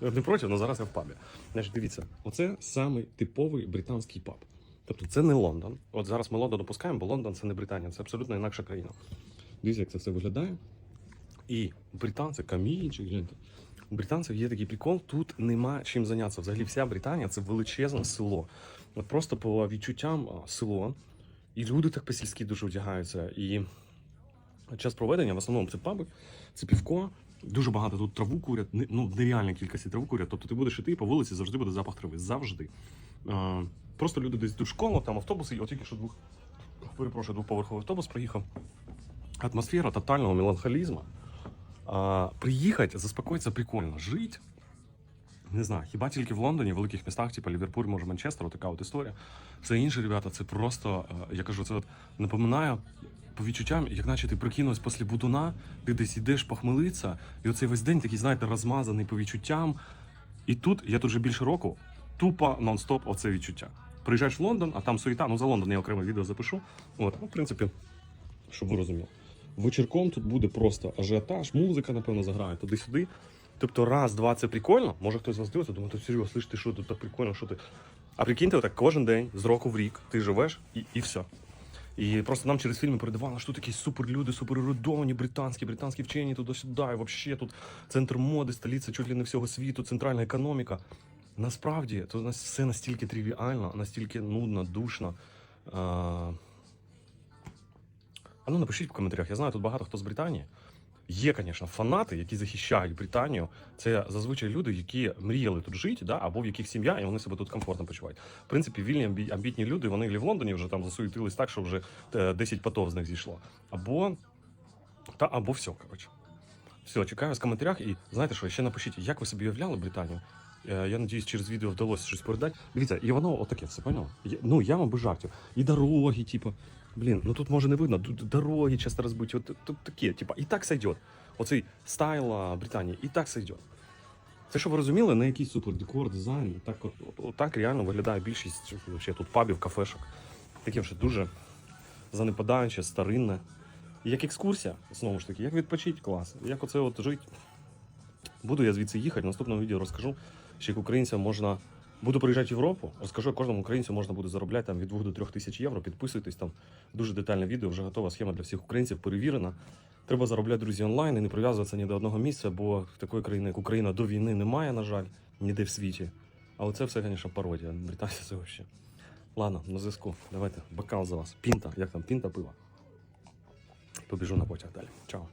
Не проти, але зараз я в пабі. Значить, дивіться, оце самий типовий британський паб. Тобто це не Лондон. От зараз ми Лондон допускаємо, бо Лондон це не Британія, це абсолютно інакша країна. Дивіться, як це все виглядає. І британці, камінчик, гляньте. У британців є такий прикол, тут нема чим зайнятися. Взагалі вся Британія це величезне село. От просто по відчуттям село. І люди так по-сільськи дуже одягаються. І час проведення в основному це паби, це півко. Дуже багато тут траву курять, ну нереальна кількість траву курять. Тобто ти будеш іти по вулиці, завжди буде запах трави. Завжди. А, просто люди десь до школи, там автобуси, і от тільки що двох, перепрошую, двоповерховий автобус проїхав. Атмосфера тотального меланхолізму. А, приїхати, заспокоїтися прикольно. Жить. Не знаю, хіба тільки в Лондоні, в великих містах, типу Ліверпуль, може Манчестер, така от історія. Все інше, ребята, це просто, е, я кажу, це от напоминає по відчуттям, як наче ти прикинувся після будуна, ти десь йдеш похмелитися, і оцей весь день такий, знаєте, розмазаний по відчуттям. І тут, я тут вже більше року, тупо нон-стоп оце відчуття. Приїжджаєш в Лондон, а там суєта, ну за Лондон я окреме відео запишу. От, ну, в принципі, щоб ви розуміли. Вечірком тут буде просто ажіотаж, музика, напевно, заграє туди-сюди. Тобто, раз, два, це прикольно. Може хтось вас дивиться, думає, то серйозно, слиш, що тут так прикольно, що ти. А прикиньте, отак кожен день, з року в рік, ти живеш і, і все. І просто нам через фільми передавали, що такі суперлюди, суперерудовані, британські, британські вчені туди-сюди, і взагалі тут центр моди, столиця чуть ли не всього світу, центральна економіка. Насправді, то нас все настільки тривіально, настільки нудно, душно. А ну напишіть в коментарях. Я знаю, тут багато хто з Британії. Є, звісно, фанати, які захищають Британію. Це зазвичай люди, які мріяли тут жити, да, або в яких сім'я, і вони себе тут комфортно почувають. В принципі, вільні амбі- амбітні люди, вони і в Лондоні вже там засуетились так, що вже е, 10 потов з них зійшло. Або та або все, коротше. Все, чекаю вас в коментарях. І знаєте що, ще напишіть, як ви собі уявляли Британію? Е, Я надіюсь, через відео вдалося щось передати. Дивіться, і воно отаке, все поняли? Я- Ну, я вам без жартів. І дороги, типу. Блін, ну тут може не видно, тут дороги часто розбиті. От тут таке, типу, і так сойдет. Оцей стайл Британії, і так сойдет. Це, щоб ви розуміли, не якийсь супер декор, дизайн. Так, от, от, от так реально виглядає більшість ще тут пабів, кафешок. Таке вже дуже занепадаюче, старинне. Як екскурсія, знову ж таки, як відпочить клас, як оце от жити. Буду я звідси їхати, в наступному відео розкажу, що як українцям можна. Буду приїжджати в Європу, розкажу, як кожному українцю можна буде заробляти там від 2 до 3 тисяч євро. Підписуйтесь там дуже детальне відео, вже готова схема для всіх українців, перевірена. Треба заробляти, друзі, онлайн і не прив'язуватися ні до одного місця, бо такої країни, як Україна, до війни немає, на жаль, ніде в світі. Але це все, звісно, пародія. Британці це вообще. Ладно, на зв'язку. Давайте, бокал за вас. Пінта, як там, пінта пива. Побіжу на потяг далі. Чао.